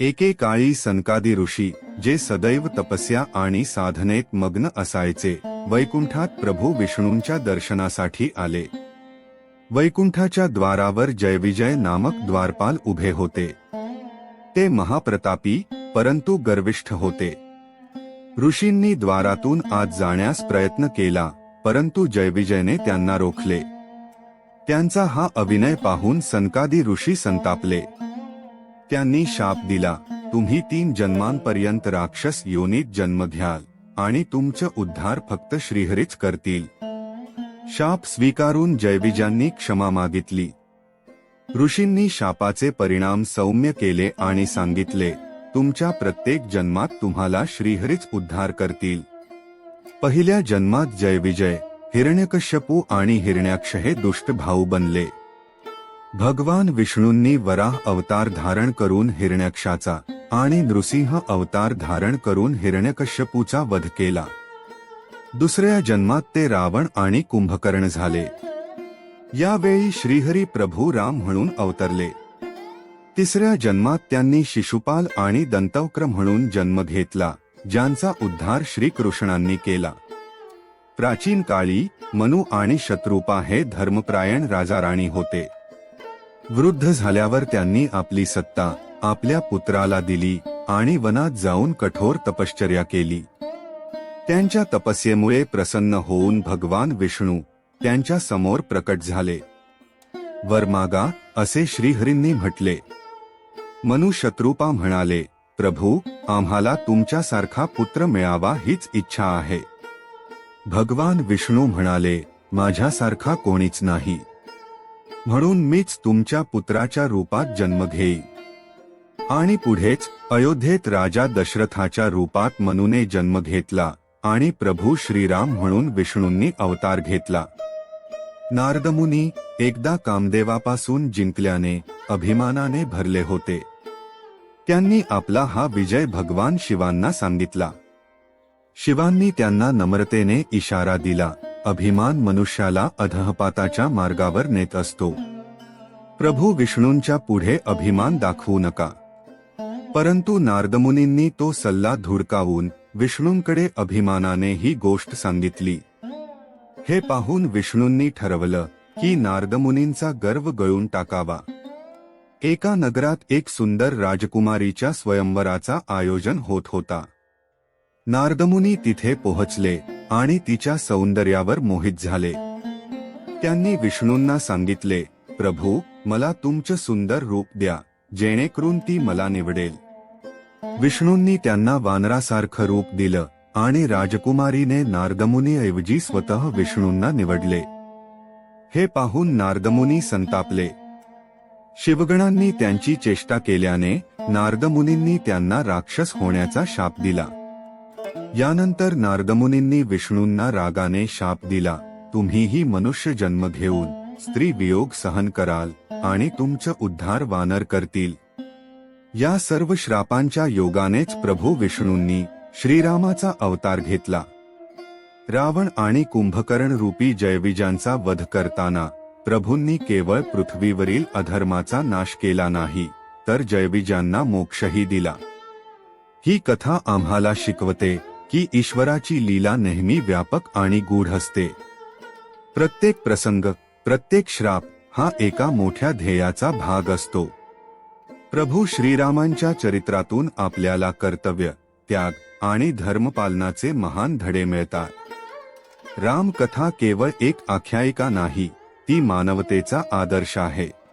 एकेकाळी सनकादी ऋषी जे सदैव तपस्या आणि साधनेत मग्न असायचे वैकुंठात प्रभू विष्णूंच्या दर्शनासाठी आले. वैकुंठाच्या द्वारावर जयविजय नामक द्वारपाल उभे होते. ते महाप्रतापी परंतु गर्विष्ठ होते. ऋषींनी द्वारातून आत जाण्यास प्रयत्न केला परंतु जयविजयने त्यांना रोखले. त्यांचा हा अभिनय पाहून सनकादी ऋषी संतापले. त्यांनी शाप दिला. तुम्ही तीन जन्मांपर्यंत राक्षस योनीत जन्म घ्याल. आणि तुमचं उद्धार फक्त श्रीहरीच करतील. शाप स्वीकारून जयविजांनी क्षमा मागितली. ऋषींनी शापाचे परिणाम सौम्य केले आणि सांगितले तुमच्या प्रत्येक जन्मात तुम्हाला श्रीहरीच उद्धार करतील. पहिल्या जन्मात जयविजय हिरण्यकश्यपू आणि हिरण्याक्ष हे दुष्ट भाऊ बनले. भगवान विष्णूंनी वराह अवतार धारण करून हिरण्यक्षाचा आणि नृसिंह अवतार धारण करून हिरण्यकश्यपूचा वध केला. दुसऱ्या जन्मात ते रावण आणि कुंभकर्ण झाले. यावेळी श्रीहरी प्रभू राम म्हणून अवतरले. तिसऱ्या जन्मात त्यांनी शिशुपाल आणि दंतवक्र म्हणून जन्म घेतला ज्यांचा उद्धार श्रीकृष्णांनी केला. प्राचीन काळी मनु आणि शत्रुपा हे धर्मप्रायण राजाराणी होते. वृद्ध झाल्यावर त्यांनी आपली सत्ता आपल्या पुत्राला दिली आणि वनात जाऊन कठोर तपश्चर्या केली. त्यांच्या तपस्येमुळे प्रसन्न होऊन भगवान विष्णू त्यांच्यासमोर प्रकट झाले. वर मागा असे श्रीहरींनी म्हटले. मनु शत्रुपा म्हणाले प्रभू आम्हाला तुमच्यासारखा पुत्र मिळावा हीच इच्छा आहे. भगवान विष्णू म्हणाले माझ्यासारखा कोणीच नाही. म्हणून मीच तुमच्या पुत्राच्या रूपात जन्म घेई. आणि पुढेच अयोध्येत राजा दशरथाच्या रूपात मनुने जन्म घेतला आणि प्रभू श्रीराम म्हणून विष्णूंनी अवतार घेतला. नारदमुनी एकदा कामदेवापासून जिंकल्याने अभिमानाने भरले होते. त्यांनी आपला हा विजय भगवान शिवांना सांगितला. शिवांनी त्यांना नम्रतेने इशारा दिला. अभिमान मनुष्याला अधहपाताच्या मार्गावर नेत असतो. प्रभू विष्णूंच्या पुढे अभिमान दाखवू नका. परंतु नारदमुनींनी तो सल्ला धुडकावून विष्णूंकडे अभिमानाने ही गोष्ट सांगितली. हे पाहून विष्णूंनी ठरवलं की नारदमुनींचा गर्व गळून टाकावा. एका नगरात एक सुंदर राजकुमारीच्या स्वयंवराचा आयोजन होत होता. नारदमुनी तिथे पोहोचले. आणि तिच्या सौंदर्यावर मोहित झाले. त्यांनी विष्णूंना सांगितले प्रभू मला तुमचं सुंदर रूप द्या जेणेकरून ती मला निवडेल. विष्णूंनी त्यांना वानरासारखं रूप दिलं आणि राजकुमारीने नारदमुनीऐवजी स्वतः विष्णूंना निवडले. हे पाहून नारदमुनी संतापले. शिवगणांनी त्यांची चेष्टा केल्याने नारदमुनींनी त्यांना राक्षस होण्याचा शाप दिला. यानंतर नारदमुनींनी विष्णूंना रागाने शाप दिला. तुम्हीही मनुष्य जन्म घेऊन स्त्री वियोग सहन कराल आणि तुमचं उद्धार वानर करतील. या सर्व श्रापांच्या योगानेच प्रभू विष्णूंनी श्रीरामाचा अवतार घेतला. रावण आणि कुंभकर्ण रूपी जयविजांचा वध करताना प्रभूंनी केवळ पृथ्वीवरील अधर्माचा नाश केला नाही तर जयविजांना मोक्षही दिला. ही कथा आम्हाला शिकवते. की ईश्वराची लीला नेहमी व्यापक आणि गूढ असते. प्रत्येक प्रसंग प्रत्येक श्राप हा एका मोठ्या ध्येयाचा भाग असतो. प्रभू श्रीरामांच्या चरित्रातून आपल्याला कर्तव्य त्याग आणि धर्मपालनाचे महान धडे मिळतात. रामकथा केवळ एक आख्यायिका नाही ती मानवतेचा आदर्श आहे.